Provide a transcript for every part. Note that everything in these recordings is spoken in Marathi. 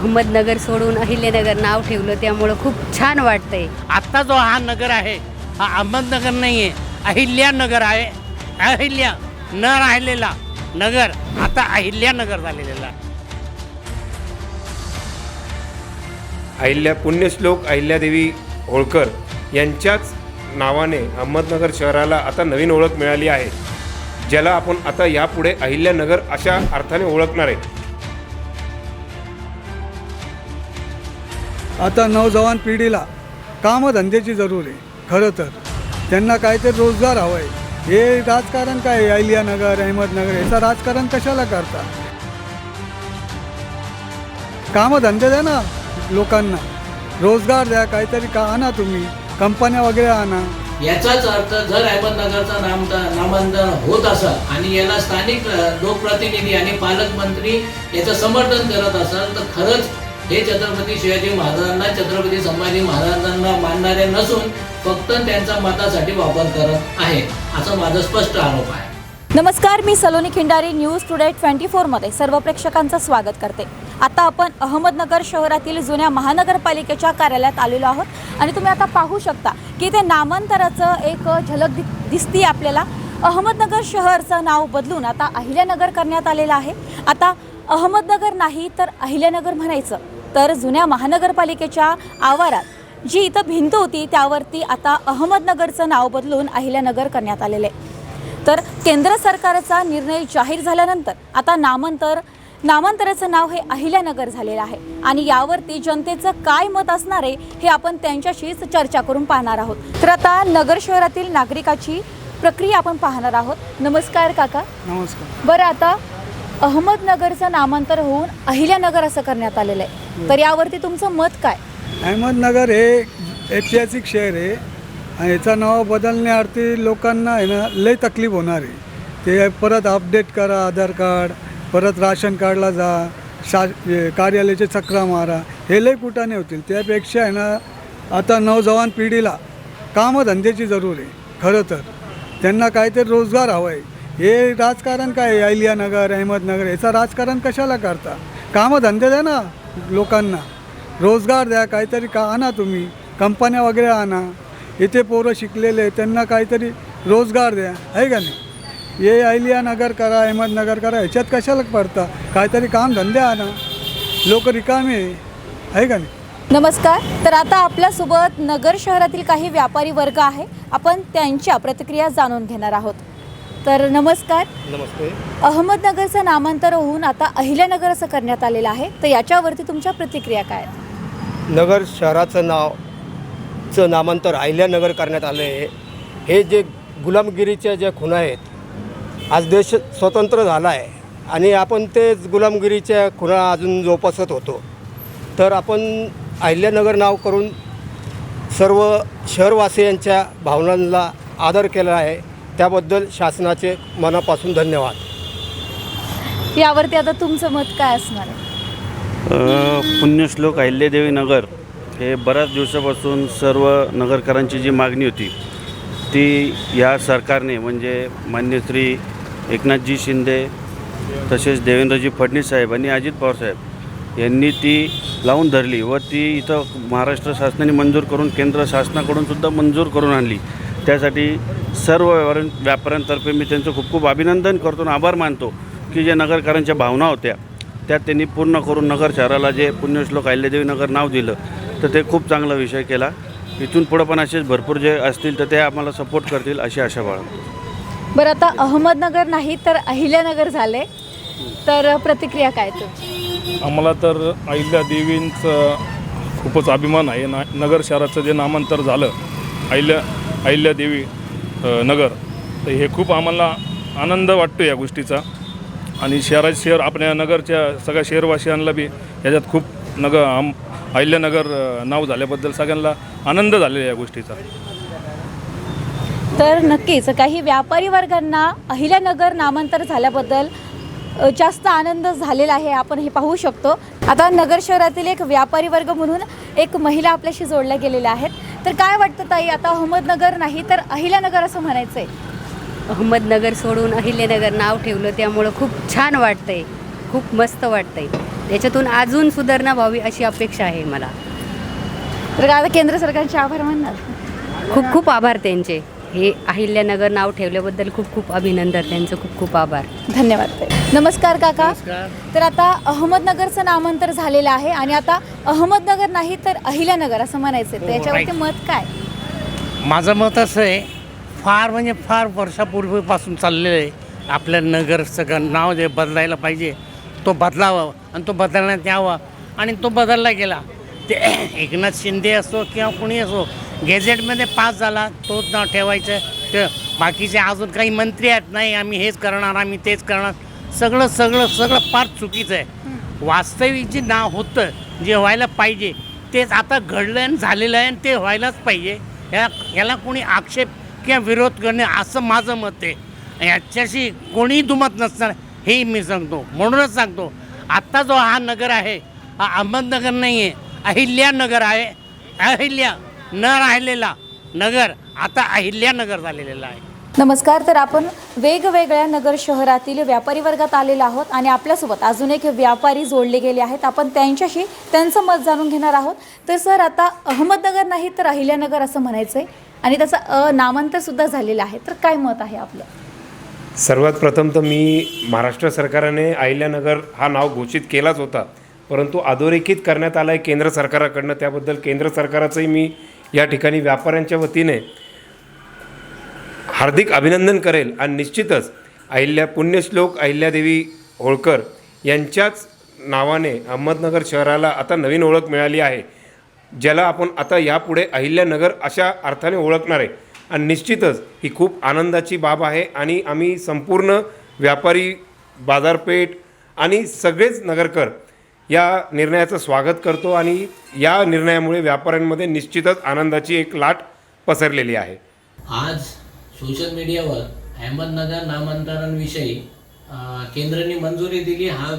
अहमदनगर सोडून अहिल्यानगर नाव ठेवलं त्यामुळं खूप छान वाटतंय. आत्ता जो हा नगर आहे हा अहमदनगर नाही आहे अहिल्यानगर आहे. अहिल्या न राहिलेला नगर आता अहिल्यानगर झालेला आहे. अहिल्या पुण्यश्लोक अहिल्यादेवी होळकर यांच्याच नावाने अहमदनगर शहराला आता नवीन ओळख मिळाली आहे ज्याला आपण आता यापुढे अहिल्यानगर अशा अर्थाने ओळखणार आहे. आता नवजवान पिढीला कामधंद्याची जरूर आहे. खरं तर. त्यांना काहीतरी रोजगार हवा आहे हे राजकारण काय? आहे अहिल्यानगर अहमदनगर याचं राजकारण कशाला करता? कामधंदे द्या ना लोकांना. रोजगार द्या काहीतरी का आणा तुम्ही? कंपन्या वगैरे आणा. याचाच अर्थ जर अहमदनगरचा नाम नामांतर होत असेल आणि याला स्थानिक लोकप्रतिनिधी आणि पालकमंत्री याचं समर्थन करत असाल तर खरंच हे छत्रपती शिवाजी महाराजांना छत्रपती संभाजी महाराजांना मानणारे नसून फक्त त्यांचा मतासाठी वापर करत आहे असं माझा स्पष्ट आरोप आहे. नमस्कार मी Saloni Khindari news today twenty फोरमध्ये सर्व प्रेक्षकांचं स्वागत करते. आता आपण अहमदनगर शहरातील जुन्या महानगरपालिकेच्या कार्यालयात आलेलो आहोत आणि तुम्ही आता पाहू शकता की ते नामांतराचं एक झलक दि दिसती आपल्याला. अहमदनगर शहरचं नाव बदलून आता अहिल्यानगर करण्यात आलेलं आहे. आता अहमदनगर नाही तर अहिल्यानगर म्हणायचं. तर जुन्या महानगरपालिकेच्या आवारात जी इथं भिंत होती त्यावरती आता अहमदनगरचं नाव बदलून अहिल्यानगर करण्यात आलेलं आहे. तर केंद्र सरकारचा निर्णय जाहीर झाल्यानंतर आता नामांतर नामांतराचं नाव हे अहिल्यानगर झालेलं आहे. आणि यावरती जनतेचं काय मत असणार आहे हे आपण त्यांच्याशीच चर्चा करून पाहणार आहोत. तर आता नगर शहरातील नागरिकाची प्रक्रिया आपण पाहणार आहोत. नमस्कार काका. नमस्कार. बरं आता अहमदनगरचं नामांतर होऊन अहिल्यानगर असं करण्यात आलेलं आहे. तर यावरती तुमचं मत काय? अहमदनगर हे ऐतिहासिक शहर आहे. आणि याचं नाव बदलण्याअर्थी लोकांना आहे ना लय तकलीफ होणार आहे. ते परत अपडेट करा आधार कार्ड परत राशन कार्डला जा शा कार्यालयाचे चक्रा मारा. हे लय कुठाने होतील. त्यापेक्षा आहे ना आता नवजवान पिढीला कामधंद्याची जरूर आहे. खरं तर. त्यांना काहीतरी रोजगार हवा आहे. हे राजकारण काय? आहे अहिल्यानगर अहमदनगर याचं राजकारण कशाला करता? कामधंदे द्या ना लोकांना. रोजगार द्या काहीतरी का आणा तुम्ही. कंपन्या वगैरे आणा. इथे पोरं शिकलेले आहेत, त्यांना काहीतरी रोजगार द्या. आहे का नाही? हे अहिल्यानगर करा अहमदनगर करा ह्याच्यात कशाला पडता? काहीतरी काम धंदे आणा. लोक रिकामे आहे. आहे का नाही? नमस्कार. तर आता आपल्यासोबत नगर शहरातील काही व्यापारी वर्ग आहे. आपण त्यांच्या प्रतिक्रिया जाणून घेणार आहोत. तर नमस्कार. नमस्ते. अहमदनगरचं नामांतर होऊन आता अहिल्यानगर असं करण्यात आलेलं आहे. तर याच्यावरती तुमच्या प्रतिक्रिया काय? नगर शहराचं नाव चं नामांतर अहिल्यानगर करण्यात आलं आहे. हे जे गुलामगिरीच्या ज्या खुणा आहेत आज देश स्वतंत्र झाला आहे. आणि आपण तेच गुलामगिरीच्या खुणा अजून जोपासत होतो. तर आपण अहिल्यानगर नाव करून सर्व शहरवासियांच्या भावनांना आदर केला आहे. त्याबद्दल शासनाचे मनापासून धन्यवाद. यावरती आता तुमचं मत काय असणार आहे? अ, पुण्यश्लोक अहिल्यादेवी नगर हे बऱ्याच दिवसापासून सर्व नगरकरांची जी मागणी होती ती या सरकारने म्हणजे मान्य श्री एकनाथजी शिंदे तसेच देवेंद्रजी फडणवीस साहेब आणि अजित पवार साहेब यांनी ती लावून धरली व ती इथं महाराष्ट्र शासनाने मंजूर करून केंद्र शासनाकडून सुद्धा मंजूर करून आणली. त्यासाठी सर्व व्यापाऱ्यां व्यापाऱ्यांतर्फे मी त्यांचं खूप खूप अभिनंदन करतो आणि आभार मानतो की जे नगरकरांच्या भावना होत्या त्यात त्यांनी पूर्ण करून नगर शहराला जे पुण्यश्लोक अहिल्यादेवी नगर नाव दिलं तर ते खूप चांगला विषय केला. इथून पुढं पण असेच भरपूर जे असतील तर ते आम्हाला सपोर्ट करतील अशी आशा बाळगतो. बरं आता अहमदनगर नाही तर अहिल्यानगर झाले. तर प्रतिक्रिया काय तुमची? आम्हाला तर अहिल्या देवींचं खूपच अभिमान आहे. ना नगर शहराचं जे नामांतर झालं अहिल्या अहिल्यादेवी नगर. तर हे खूप आम्हाला आनंद वाटतो या गोष्टीचा. आणि शहरात शहर आपल्या नगरच्या सगळ्या शहरवासियांना बी याच्यात खूप नगर आम अहिल्यानगर नाव झाल्याबद्दल सगळ्यांना आनंद झालेला आहे या गोष्टीचा. तर नक्कीच काही व्यापारी वर्गांना अहिल्यानगर नामांतर झाल्याबद्दल जास्त आनंद झालेला आहे आपण हे पाहू शकतो. आता नगर शहरातील एक व्यापारी वर्ग म्हणून एक महिला आपल्याशी जोडल्या गेलेल्या आहेत. तर काय वाटतं ताई आता अहमदनगर नाही तर अहिल्यानगर असं म्हणायचं आहे अहमदनगर सोडून अहिल्यानगर नाव ठेवलं त्यामुळं खूप छान वाटतंय. खूप मस्त वाटतंय. याच्यातून अजून सुधारणा व्हावी अशी अपेक्षा आहे मला. तर आता केंद्र सरकारचे आभार मानणार? खूप खूप आभार त्यांचे. हे अहिल्यानगर नाव ठेवल्याबद्दल खूप खूप अभिनंदन त्यांचं खूप खूप आभार. धन्यवाद. नमस्कार काका. तर आता अहमदनगरचं नामांतर झालेलं आहे आणि आता अहमदनगर नाही तर अहिल्यानगर असं म्हणायचं तर हो, याच्यावरती right. मत काय? माझं मत असं आहे फार म्हणजे फार वर्षापूर्वीपासून चाललेलं आहे आपलं नगर सगळं नाव जे बदलायला पाहिजे तो बदलावा आणि तो बदलण्यात यावा. आणि तो बदलला गेला. ते एकनाथ शिंदे असो किंवा कोणी असो गेझेटमध्ये पास झाला तोच नाव ठेवायचं. ते बाकीचे अजून काही मंत्री आहेत नाही आम्ही हेच करणार आम्ही तेच करणार. सगळं सगळं सगळं फार चुकीचं आहे. वास्तविक जे नाव होतं जे व्हायला पाहिजे तेच आता घडलं आणि झालेलं आहे आणि ते व्हायलाच पाहिजे. या याला कोणी आक्षेप किंवा विरोध करणे असं माझं मत आहे. याच्याशी कोणीही दुमत नसणार हे मी सांगतो. म्हणूनच सांगतो आत्ता जो हा नगर आहे हा अहमदनगर नाही आहे अहिल्यानगर आहे. अहिल्या. न राहिलेला नगर आता अहिल्यानगर झालेलं आहे. नमस्कार तर आपण वेगवेगळ्या नगर शहरातील व्यापारी वर्गात आलेलो आहोत आणि आपल्यासोबत अजून एक व्यापारी जोडले गेले आहेत. आपण त्यांच्याशी त्यांचं मत जाणून घेणार आहोत. तर सर आता अहमदनगर नाही तर अहिल्यानगर असं म्हणायचं आहे आणि त्याचं अ नामांतर सुद्धा झालेलं आहे. तर काय मत आहे आपलं? सर्वात प्रथम तर मी महाराष्ट्र सरकारने अहिल्यानगर हा नाव घोषित केलाच होता. परंतु अधोरेखित करण्यात आला आहे केंद्र सरकाराकडनं. त्याबद्दल केंद्र सरकाराचंही मी या ठिकाणी व्यापाऱ्यांच्या वतीने हार्दिक अभिनंदन करेल आणि निश्चितच अहिल्या पुण्यश्लोक अहिल्यादेवी होळकर यांच्याच नावाने अहमदनगर शहराला आता नवीन ओळख मिळाली आहे ज्याला आपण आता यापुढे अहिल्यानगर अशा अर्थाने ओळखणार आहे. आणि निश्चितच ही खूप आनंदाची बाब आहे आणि आम्ही संपूर्ण व्यापारी बाजारपेठ आणि सगळेच नगरकर या निर्णयाचं स्वागत करतो आणि या निर्णयामुळे व्यापाऱ्यांमध्ये निश्चितच आनंदाची एक लाट पसरलेली आहे. आज सोशल मीडियावर अहमदनगर नामांतरांविषयी केंद्राने मंजुरी दिली. हा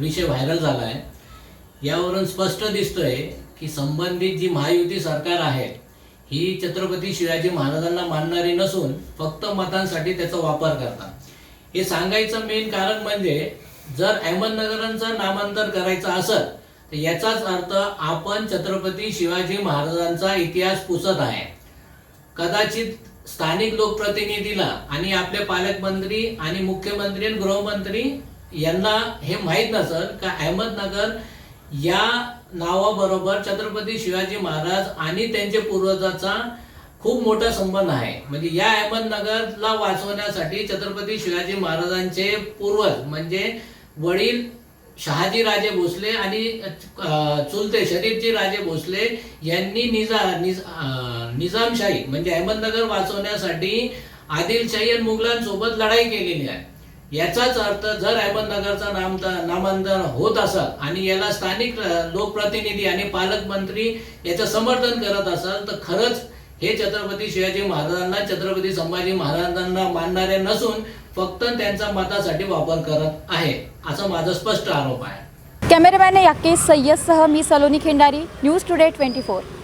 विषय व्हायरल झाला आहे यावरून स्पष्ट दिसतोय की संबंधित जी महायुती सरकार आहे ही छत्रपती शिवाजी महाराजांना मानणारी नसून फक्त मतांसाठी त्याचा वापर करतात. हे सांगायचं मेन कारण म्हणजे जर अहमदनगरांचं नामांतर करायचं असेल तर याचाच अर्थ आपण छत्रपती शिवाजी महाराजांचा इतिहास पुसत आहे. कदाचित स्थानिक लोकप्रतिनिधीला आणि आपले पालकमंत्री आणि मुख्यमंत्री आणि गृहमंत्री यांना हे माहीत नसेल का अहमदनगर या नावाबरोबर छत्रपती शिवाजी महाराज आणि त्यांच्या पूर्वजाचा खूप मोठा संबंध आहे. म्हणजे या अहमदनगरला वाचवण्यासाठी छत्रपती शिवाजी महाराजांचे पूर्वज म्हणजे वडील शहाजी राजे भोसले आणि चुलते शरीफजी राजे भोसले यांनी निजा निज निजामशाही म्हणजे अहमदनगर वाचवण्यासाठी आदिलशाही आणि मुघलांसोबत लढाई केलेली आहे. याचाच अर्थ जर अहमदनगरचा नाम नामांतर होत असेल आणि याला स्थानिक लोकप्रतिनिधी आणि पालकमंत्री याचं समर्थन करत असाल तर खरंच हे छत्रपती शिवाजी महाराजांना छत्रपती संभाजी महाराजांना मानणारे नसून फक्त त्यांचा मतासाठी वापर करत आहे असा माझा स्पष्ट आरोप आहे. कॅमेरामॅन याके सय्यदसह मी Saloni Khindari news today twenty four.